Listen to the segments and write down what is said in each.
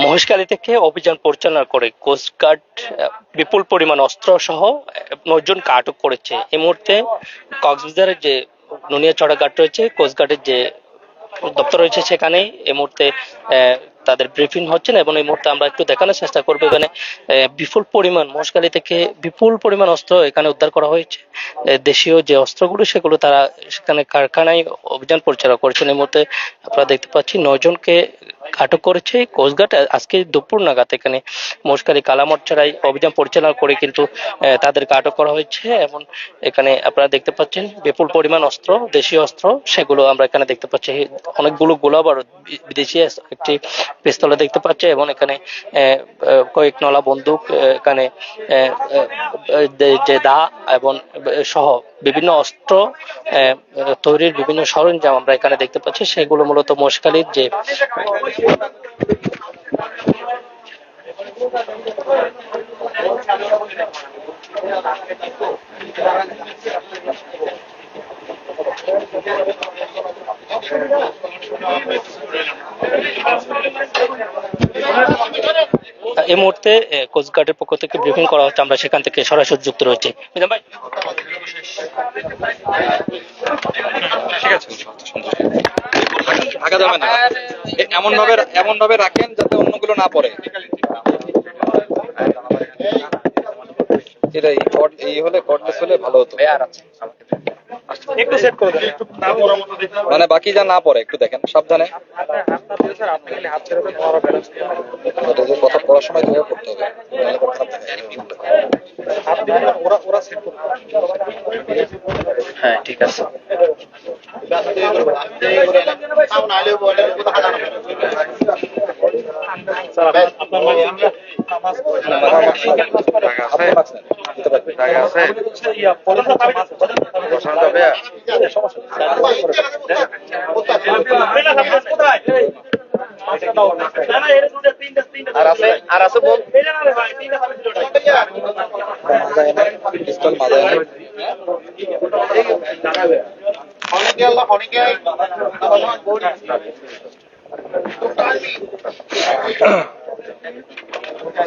মহেশখালী থেকে অভিযান পরিচালনা করে? কোস্টগার্ড বিপুল পরিমাণ অস্ত্র সহ নয়জনকে আটক করেছে। এই মুহূর্তে কক্সবাজারের যে নুনিয়া ঘাট রয়েছে কোস্টগার্ডের যে দপ্তর রয়েছে সেখানে এই মুহূর্তে তাদের ব্রিফিং হচ্ছেন এবং এই মুহূর্তে আমরা একটু দেখানোর চেষ্টা করব। এখানে বিপুল পরিমাণ মহেশখালী থেকে বিপুল পরিমাণ অস্ত্র এখানে উদ্ধার করা হয়েছে। দেশীয় যে অস্ত্রগুলো, সেগুলো তারা সেখানে কারখানায় অভিযান পরিচালনা করেছেন। এই মুহূর্তে আপনারা দেখতে পাচ্ছি নয়জনকে আটক করেছে কোস্টগার্ড। আজকে দুপুর নাগাদ এখানে মহেশখালী কালামরচড়ায় অভিযান পরিচালনা করে কিন্তু তাদেরকে আটক করা হয়েছে এবং এখানে আপনারা দেখতে পাচ্ছেন বিপুল পরিমাণ অস্ত্র, দেশীয় অস্ত্র, সেগুলো আমরা এখানে দেখতে পাচ্ছি। অনেকগুলো গোলাবার বিদেশি একটি পিস্তলে দেখতে পাচ্ছি এবং এখানে কয়েক নলা বন্দুক এখানে যে দা এবং সহ বিভিন্ন অস্ত্র তৈরির বিভিন্ন সরঞ্জাম আমরা এখানে দেখতে পাচ্ছি। সেগুলো মূলত মশকালির যে এই মুহূর্তে কোস্টগার্ডের পক্ষ থেকে ব্রিফিং করা হচ্ছে, আমরা সেখান থেকে সরাসরি যুক্ত রয়েছে। এমন ভাবে এমন ভাবে রাখেন যাতে অন্যগুলো না পড়ে। এটা এই এই হলে কর্ডলেস হলে ভালো হতো। একটু সেট করে দেন একটু না বড় মতো দেখতে মানে বাকি যা না পড়ে একটু দেখেন সাবধানে। কথা পড়ার সময় ধরে করতে হবে ওরা ওরা সেট হ্যাঁ ঠিক আছে। আর আছে আর আছে বল মাজায় না,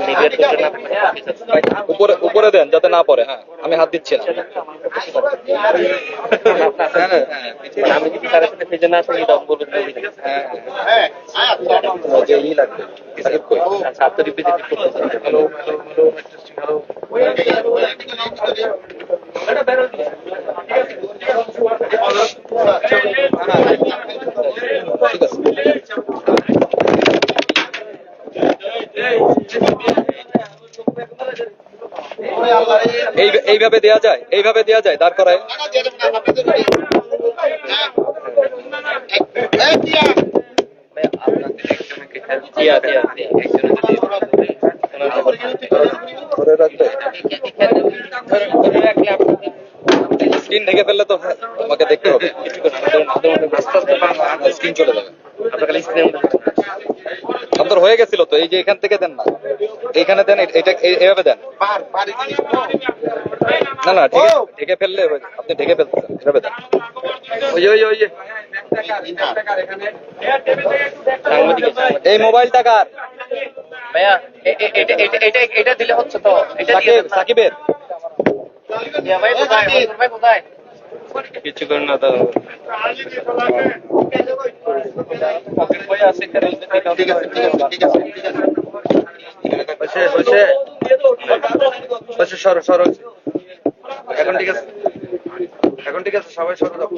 মাজায় না। উপরে উপরে দেন যাতে না পড়ে হ্যাঁ আমি হাত দিচ্ছি না হ্যাঁ, হ্যাঁ, হ্যাঁ, আমি যদি তার সাথে ভেজে না আসি তখন বলবেন হ্যাঁ, হ্যাঁ। যে ই লাগবে সাকিব কই আচ্ছা আপনি রিপিটেটিভ করতেছেন hello hello hello testing hello ঠিক আছে এই এইভাবে দেয়া যায় এইভাবে দেয়া যায় দাঁড় করায়। স্ক্রিন ঢেকে ফেললে তো আমাকে দেখতে হবে। স্ক্রিন চলে যাবে। আপনার হয়ে গেছিল তো এই যে এখান থেকে দেন না। এইখানে দেন এটা এই- এইভাবে দেন। না না ঢেকে ঢেকে ফেললে আপনি ঢেকে ফেলতেছেন এভাবে দেন। ওই ওই ওই। এই মোবাইলটা কার? ভাইয়া এ- এ- এটা এটা এটা এটা দিলে হচ্ছে তো। এটা সাকিবের। কোথায় কিছু করেন না তো সরো সরো। এখন ঠিক আছে। এখন ঠিক আছে সবাই সরো দাও।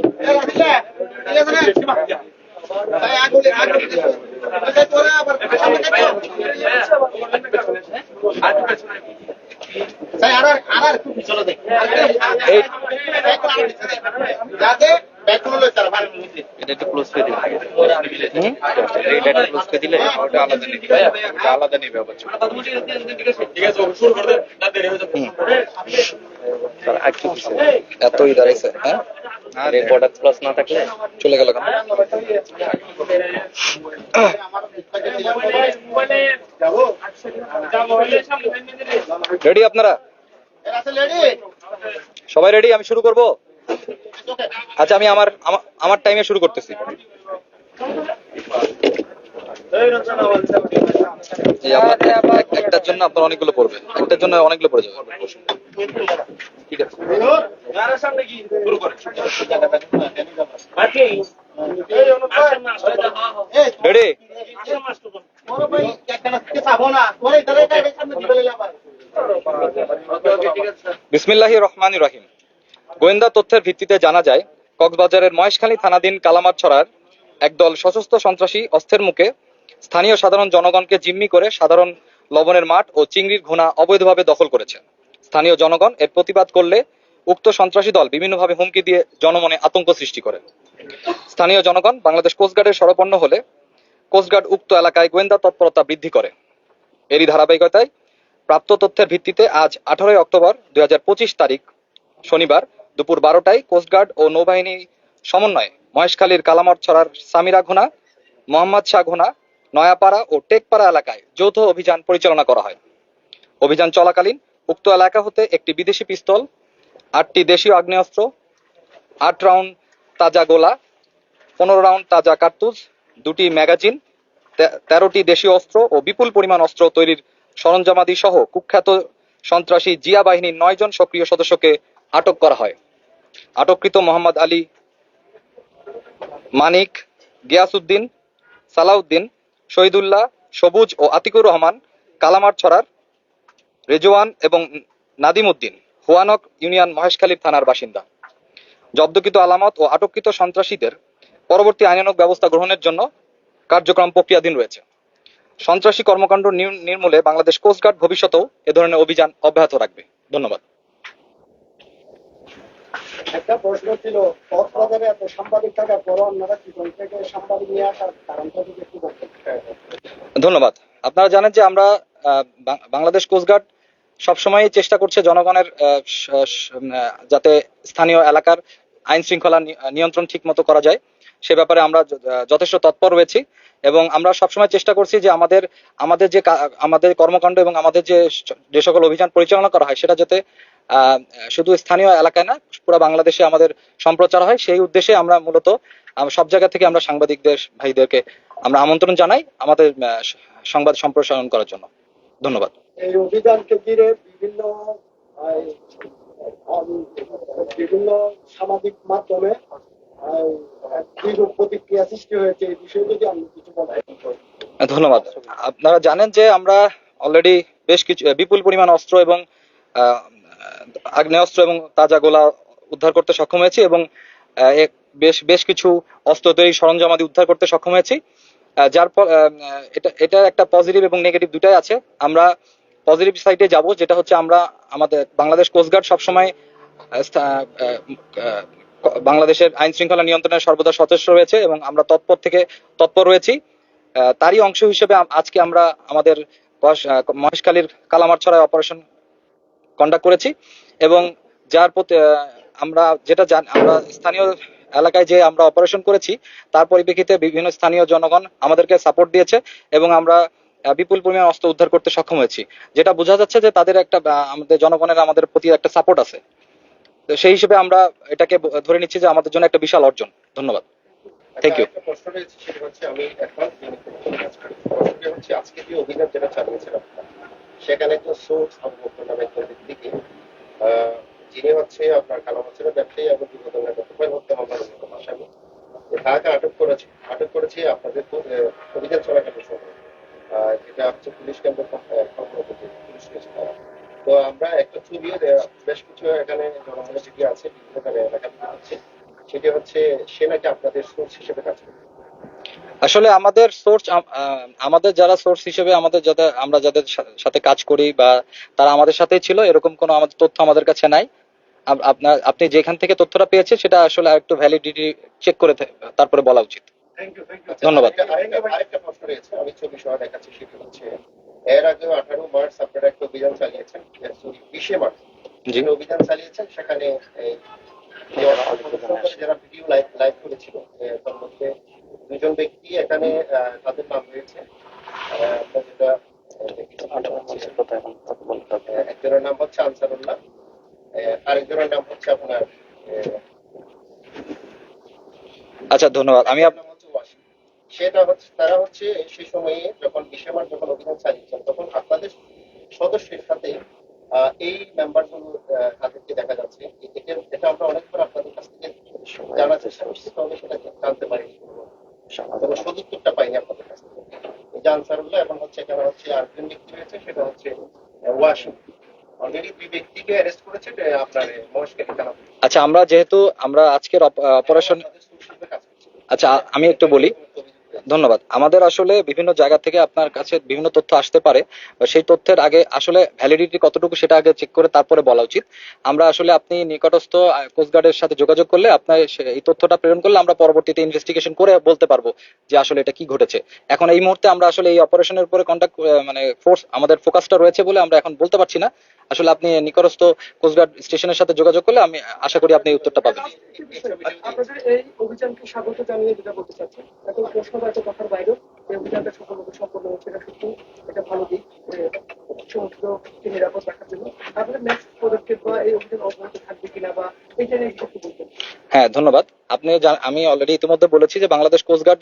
এই এটা একটু ক্লোজ করে দিন এটা ক্লোজ করে দিলে ওটা আলাদা নিবে। ওটা আলাদা নিবে আবার। হুম। স্যার, একটু এতই দাঁড়াইছে হ্যাঁ? বর্ডার প্লাস না থাকলে চলে গেল কেন? রেডি আপনারা? সবাই রেডি আমি শুরু করব? আচ্ছা আমি আমার আমার টাইমে শুরু করতেছি। একটার জন্য আপনার অনেকগুলো পড়বে একটার জন্য অনেকগুলো পড়ে যাবে ঠিক আছে। রেডি বিসমিল্লাহ রহমান রহিম। গোয়েন্দা তথ্যের ভিত্তিতে জানা যায়, কক্সবাজারের মহেশখালী থানাধীন কালামার ছড়ার একদল সশস্ত্র সন্ত্রাসী অস্ত্রের মুখে স্থানীয় সাধারণ জনগণকে জিম্মি করে সাধারণ লবণের মাঠ ও চিংড়ির ঘোনা অবৈধভাবে দখল করেছে। স্থানীয় জনগণ এর প্রতিবাদ করলে উক্ত সন্ত্রাসী দল বিভিন্নভাবে হুমকি দিয়ে জনমনে আতঙ্ক সৃষ্টি করে। স্থানীয় জনগণ বাংলাদেশ কোস্টগার্ডের শরণাপন্ন হলে কোস্টগার্ড উক্ত এলাকায় গোয়েন্দা তৎপরতা বৃদ্ধি করে। এরই ধারাবাহিকতায় প্রাপ্ত তথ্যের ভিত্তিতে আজ আঠারোই অক্টোবর দুই হাজার পঁচিশ তারিখ শনিবার দুপুর বারোটায় কোস্টগার্ড ও নৌবাহিনী সমন্বয়ে মহেশখালীর কালামর ছড়ার সামিরা ঘোনা, মোহাম্মদ শাহ ঘোনা, নয়াপাড়া ও টেকপাড়া এলাকায় যৌথ অভিযান পরিচালনা করা হয়। অভিযান চলাকালীন উক্ত এলাকা হতে একটি বিদেশি পিস্তল, আটটি দেশীয় আগ্নেয়াস্ত্র, আট রাউন্ড তাজা গোলা, পনেরো রাউন্ড তাজা কার্তুজ, দুটি ম্যাগাজিন তেরোটি দেশীয় অস্ত্র ও বিপুল পরিমাণ অস্ত্র তৈরির সরঞ্জামাদি সহ কুখ্যাত সন্ত্রাসী জিয়া বাহিনীর নয় জন সক্রিয় সদস্যকে আটক করা হয়। আটককৃত মোহাম্মদ আলী, মানিক, গিয়াসউদ্দিন, সালাউদ্দিন, শহীদুল্লাহ, সবুজ ও আতিকুর রহমান, কালামার ছড়ার, রেজওয়ান এবং নাদিম উদ্দিন হুয়ানক ইউনিয়ন মহেশখালী থানার বাসিন্দা। জব্দকৃত আলামত ও আটককৃত সন্ত্রাসীদের পরবর্তী আইনানুগ ব্যবস্থা গ্রহণের জন্য কার্যক্রম প্রক্রিয়াধীন রয়েছে। সন্ত্রাসী কর্মকাণ্ড নির্মূলে বাংলাদেশ কোস্টগার্ড ভবিষ্যতেও এ ধরনের অভিযান অব্যাহত রাখবে। ধন্যবাদ। একটা প্রশ্ন ছিল কক্সবাজারে এত সাংবাদিক থাকার পরও আপনারা কি থেকে সাংবাদিক নিয়ে আসার কারণটা যদি একটু ধন্যবাদ। আপনারা জানেন যে আমরা বাংলাদেশ কোস্টগার্ড সবসময় চেষ্টা করছে জনগণের যাতে স্থানীয় এলাকার আইন শৃঙ্খলা নিয়ন্ত্রণ ঠিক মতো করা যায়। সে ব্যাপারে আমরা যথেষ্ট তৎপর রয়েছি এবং আমরা সবসময় চেষ্টা করছি যে আমাদের আমাদের যে আমাদের কর্মকাণ্ড এবং আমাদের যে যে সকল অভিযান পরিচালনা করা হয় সেটা যাতে শুধু স্থানীয় এলাকায় না, পুরো বাংলাদেশে আমাদের সম্প্রচার হয়। সেই উদ্দেশ্যে আমরা মূলত সব জায়গা থেকে আমরা সাংবাদিকদের, ভাইদেরকে আমরা আমন্ত্রণ জানাই আমাদের সংবাদ সম্প্রসারণ করার জন্য। ধন্যবাদ। এই অভিযানকে ঘিরে বিভিন্ন বিভিন্ন সামাজিক মাধ্যমে ধন্যবাদ। আপনারা জানেন যে আমরা অলরেডি বেশ কিছু বিপুল পরিমাণ অস্ত্র এবং আগ্নেয়াস্ত্র এবং তাজা গোলা উদ্ধার করতে সক্ষম হয়েছি এবং বেশ বেশ কিছু অস্ত্র তৈরি সরঞ্জাম আদি উদ্ধার করতে সক্ষম হয়েছি। যার আহ, এটা এটা একটা পজিটিভ এবং নেগেটিভ দুটাই আছে। আমরা পজিটিভ সাইডে যাব যেটা হচ্ছে আমরা আমাদের বাংলাদেশ কোস্টগার্ড সবসময় বাংলাদেশের আইন শৃঙ্খলা নিয়ন্ত্রণে সর্বদা সচেষ্ট রয়েছে এবং আমরা তৎপর থেকে তৎপর রয়েছি। তারই অংশ হিসেবে আজকে আমরা আমাদের মহেশখালীর কালামারছড়ায় অপারেশন কন্ডাক্ট করেছি এবং যার প্রতি আমরা যেটা জান আমরা স্থানীয় এলাকায় যে আমরা অপারেশন করেছি, তার পরিপ্রেক্ষিতে বিভিন্ন স্থানীয় জনগণ আমাদেরকে সাপোর্ট দিয়েছে এবং আমরা বিপুল পরিমাণ অস্ত্র উদ্ধার করতে সক্ষম হয়েছি। যেটা বোঝা যাচ্ছে যে তাদের একটা আমাদের জনগণের আমাদের প্রতি একটা সাপোর্ট আছে। তো সেই হিসেবে আমরা এটাকে ধরে নিচ্ছি যে আমাদের জন্য একটা বিশাল অর্জন। ধন্যবাদ। যে অভিযান যেটা সেখানে তো সোর্স নামে একজন ব্যক্তিকে যিনি হচ্ছে আপনার কালামাছের ব্যবসায়ী এবং গতকাল হত্যা মামলার অন্যতম আসামি তাকে আটক করেছে আটক করেছে আপনাদের অভিযান চলাকালীন সময়। যেটা হচ্ছে পুলিশ কেন্দ্র পুলিশ তারা। তো আমরা একটা ছবিও বেশ কিছু এখানে জনগণের যেটি আছে বিভিন্ন জায়গায় এলাকা আছে সেটি হচ্ছে সে নাকি আপনাদের সোর্স হিসেবে কাজ করে। আসলে আমাদের সোর্স আমাদের যারা সোর্স হিসেবে আমাদের যাদের আমরা যাদের সাথে কাজ করি বা তারা আমাদের সাথেই ছিল এরকম কোনো আমাদের তথ্য আমাদের কাছে নাই। আপনার আপনি যেখান থেকে তথ্যটা পেয়েছেন সেটা আসলে একটু ভ্যালিডিটি চেক করে তারপরে বলা উচিত। ধন্যবাদ। আরেকটা প্রশ্ন রয়েছে আমি ছবি সহ দেখাচ্ছি সেটি হচ্ছে এর আগে আঠারো মার্চ আপনারা একটা অভিযান চালিয়েছেন বিশে মার্চ। একটা অভিযান চালিয়েছেন সেখানে যে যারা ভিডিও লাইভ লাইভ করেছিল তার মধ্যে দুজন ব্যক্তি এখানে তাদের নাম রয়েছে। যেটা একজনের নাম হচ্ছে আনসারুল্লাহ আরেকজনের নাম হচ্ছে আপনার আচ্ছা ধন্যবাদ। আমি আপ- নাম হচ্ছে ওয়াসিম। সেটা হচ্ছে তারা হচ্ছে সেই সময়ে যখন ডিসেম্বর যখন অভিযান চালিয়েছেন তখন আপনাদের সদস্যের সাথে এই মেম্বারগুলো তাদেরকে দেখা যাচ্ছে। এটা- আমরা অনেকবার আপনাদের কাছ থেকে জানার চেষ্টা করছি তবে সেটা জানতে পারিনি। কোনো সদুত্তরটা পাইনি আপনাদের কাছ থেকে। এই এখন হচ্ছে এখানে হচ্ছে আরেকজন ব্যক্তি রয়েছে সেটা হচ্ছে পুলিশ। আচ্ছা আমরা যেহেতু আমরা আজকের অপারেশন আচ্ছা আমি একটু বলি। ধন্যবাদ। আমাদের আসলে বিভিন্ন জায়গা থেকে আপনার কাছে বিভিন্ন তথ্য আসতে পারে। সেই তথ্যের আগে আসলে ভ্যালিডিটি কতটুকু সেটা আগে চেক করে তারপরে বলা উচিত। আমরা আসলে আপনি নিকটস্থ কোস্টগার্ডের সাথে যোগাযোগ করলে আপনার এই তথ্যটা প্রেরণ করলে আমরা পরবর্তীতে ইনভেস্টিগেশন করে বলতে পারব যে আসলে এটা কি ঘটেছে। এখন এই মুহূর্তে আমরা আসলে এই অপারেশনের উপরে কন্ট্যাক্ট মানে ফোর্স আমাদের ফোকাসটা রয়েছে বলে আমরা এখন বলতে পারছি না। আসলে আপনি নিকটস্থ কোস্টগার্ড স্টেশনের সাথে যোগাযোগ করলে আমি আশা করি আপনি উত্তরটা পাবেন। আপনাদের এই অভিযানকে স্বাগত জানিয়ে যেটা বলতে চাচ্ছি, এখন প্রশ্নবাচক কথার বাইরেও সম্পন্ন হচ্ছে এটা সত্যি, এটা ভালো দিক সমুদ্রকে নিরাপদ রাখার জন্য। নেক্সট পদক্ষেপ বা এই অভিযান অব্যাহত থাকবে কিনা বা নিয়ে কিছু বলতেন হ্যাঁ ধন্যবাদ। আপনি আমি অলরেডি ইতিমধ্যে বলেছি যে বাংলাদেশ কোস্টগার্ড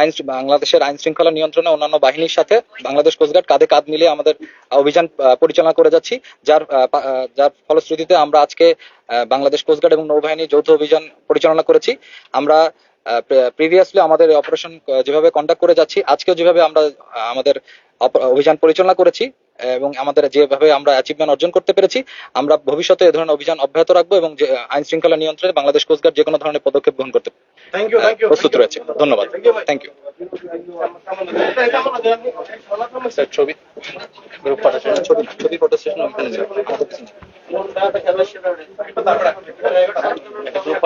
আইন বাংলাদেশের আইন শৃঙ্খলা নিয়ন্ত্রণে অন্যান্য বাহিনীর সাথে বাংলাদেশ কোস্টগার্ড কাঁধে কাঁধ মিলিয়ে আমাদের অভিযান পরিচালনা করে যাচ্ছি। যার যার ফলশ্রুতিতে আমরা আজকে বাংলাদেশ কোস্টগার্ড এবং নৌবাহিনী যৌথ অভিযান পরিচালনা করেছি। আমরা প্রিভিয়াসলি আমাদের অপারেশন যেভাবে কন্ডাক্ট করে যাচ্ছি আজকেও যেভাবে আমরা আমাদের অভিযান পরিচালনা করেছি এবং আমাদের যেভাবে আমরা অ্যাচিভমেন্ট অর্জন করতে পেরেছি আমরা ভবিষ্যতে এ ধরনের অভিযান অব্যাহত রাখব এবং যে আইন শৃঙ্খলা নিয়ন্ত্রণে বাংলাদেশ কোস্টগার্ড যে কোনো ধরনের পদক্ষেপ গ্রহণ করতে প্রস্তুত রয়েছে। ধন্যবাদ। থ্যাংক ইউ ছবি। ফটো সেশন গ্রুপ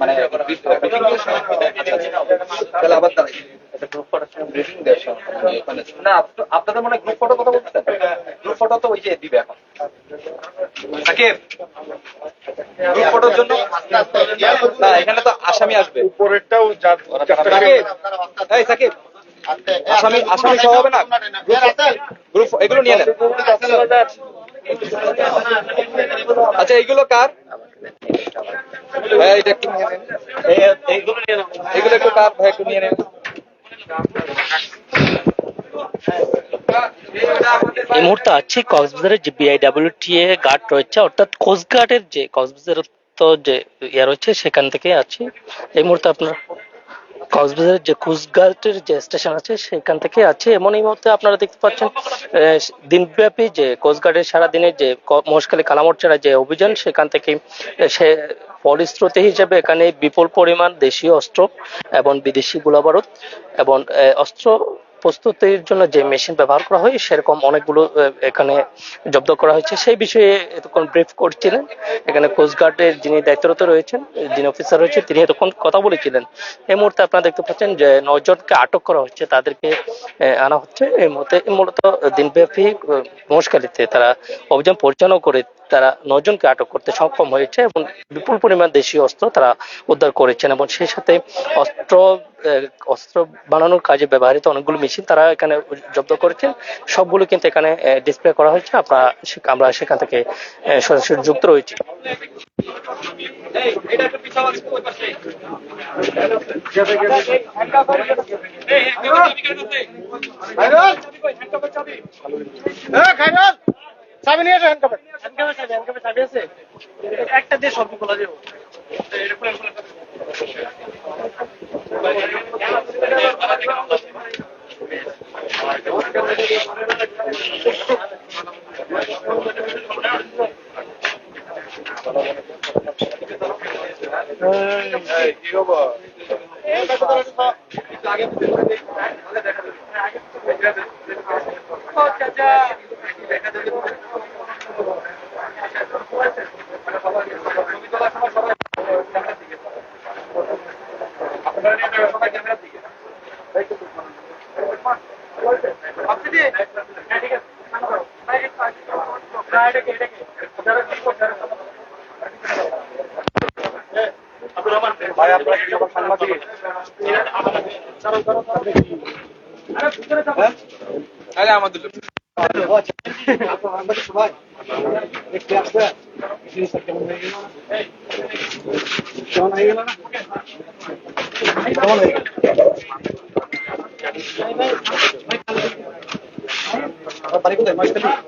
মানে তাহলে আবার দাঁড়াই গ্রুপ ফটো ব্রিফিং দেয় না আপ- আপনাদের মনে গ্রুপ ফটো কথা বলতেছেন গ্রুপ ফটো তো ওই যে দিবে এখন সাকিব গ্রুপ ফটোর জন্য না এখানে তো আসামি আসবে উপরেরটাও যা সাকিব এই সাকিব আসামি আসামি হবে না? গ্রুপ এগুলো নিয়ে নেন। আচ্ছা এইগুলো কার? ভাই এটা একটু নিয়ে নেন। এগুলো একটু কার? ভাই একটু নিয়ে নেন। এই মুহূর্তে আছি কক্সবাজারের যে বিআইডব্লিউটিএ গার্ড রয়েছে অর্থাৎ কোস্ট গার্ডের যে কক্সবাজারের তো যে ইয়ে রয়েছে সেখান থেকে আছি। এই মুহূর্তে আপনার কক্সবাজারের যে কোস্ট যে স্টেশন আছে, সেখান থেকে আছে। এমন এই মুহূর্তে আপনারা দেখতে পাচ্ছেন দিনব্যাপী যে কোস্টগার্ডের সারাদিনের যে মহেশখালী ছাড়া যে অভিযান, সেখান থেকে সে ফলশ্রুতি হিসেবে এখানে বিপুল পরিমাণ দেশীয় অস্ত্র এবং বিদেশি গোলাবারুদ এবং অস্ত্র প্রস্তুতির জন্য যে মেশিন ব্যবহার করা হয় সেরকম অনেকগুলো এখানে জব্দ করা হয়েছে। সেই বিষয়ে এতক্ষণ ব্রিফ করছিলেন। এখানে কোস্টগার্ডের যিনি দায়িত্বরত রয়েছেন যিনি অফিসার রয়েছেন তিনি এতক্ষণ কথা বলেছিলেন। এই মুহূর্তে আপনারা দেখতে পাচ্ছেন যে নজনকে আটক করা হচ্ছে তাদেরকে আনা হচ্ছে। এই মুহূর্তে মূলত দিনব্যাপী আহ, মহেশখালীতে তারা অভিযান পরিচালনা করে তারা নজনকে আটক করতে সক্ষম হয়েছে এবং বিপুল পরিমাণ দেশীয় অস্ত্র তারা উদ্ধার করেছেন এবং সেই সাথে অস্ত্র অস্ত্র বানানোর কাজে ব্যবহৃত অনেকগুলো মেশিন তারা এখানে জব্দ করেছেন সবগুলো কিন্তু এখানে ডিসপ্লে করা হয়েছে আপনারা আমরা সেখান থেকে সরাসরি যুক্ত রয়েছি চাবি নিয়ে এসো হ্যান্ডকাপের হ্যান্ডকাপের চাবি হ্যান্ডকাপের চাবি আছে। একটা দিয়ে সব খোলা যাব কি খবর? আব্দুর রহমান ভাই আপনারা কি সবার সাংবাদিক সবাই দেখতে আসবে কেমন হয়ে গেল কেমন হয়ে গেল না কেমন হয়ে গেল আমার বাড়ি কোথায় মহেশখালী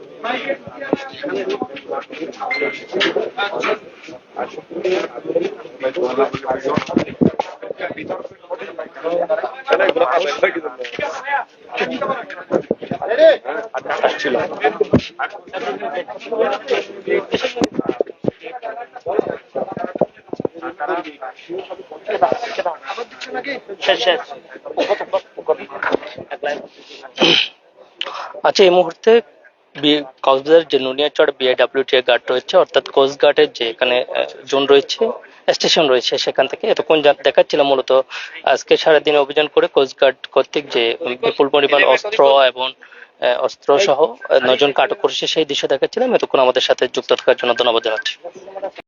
আচ্ছা এই মুহূর্তে কক্সবাজার যে নুনিয়াচড় বিআইডব্লিউটি গার্ড রয়েছে অর্থাৎ কোস্ট গার্ডের যে এখানে জোন রয়েছে স্টেশন রয়েছে সেখান থেকে এতক্ষণ যা দেখাচ্ছিল মূলত আজকে সারাদিন অভিযান করে কোস্ট গার্ড কর্তৃক যে বিপুল পরিমাণ অস্ত্র এবং অস্ত্র সহ নজনকে আটক করেছে সেই দৃশ্য দেখাচ্ছিলাম। এতক্ষণ আমাদের সাথে যুক্ত থাকার জন্য ধন্যবাদ জানাচ্ছি।